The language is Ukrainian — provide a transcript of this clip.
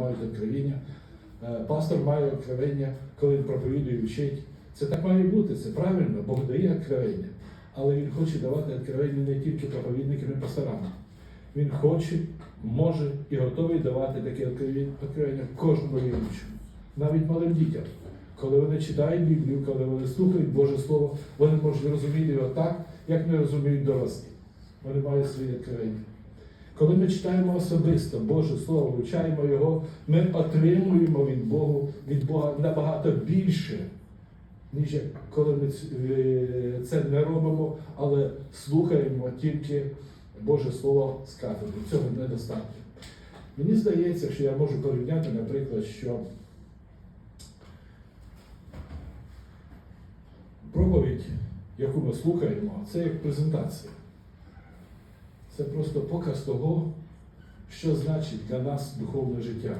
мають откровення. Е, Пастор має откровення, коли він проповідує і вчить. Це так має бути, це правильно, Бог дає откровення. Але Він хоче давати откровення не тільки проповідникам і пасторам. Він хоче, може і готовий давати таке откровення кожному віруючому, навіть малим дітям. Коли вони читають Біблію, коли вони слухають Боже Слово, вони можуть розуміти його так, як не розуміють дорослі. Вони мають свої откровення. Коли ми читаємо особисто Боже Слово, вивчаємо його, ми отримуємо від Бога, від Бога набагато більше, ніж коли ми е, це не робимо, але слухаємо тільки Боже Слово кафедри. Цього недостатньо. Мені здається, що я можу порівняти, наприклад, що проповідь, яку ми слухаємо, це як презентація. Це просто показ того, що значить для нас духовне життя.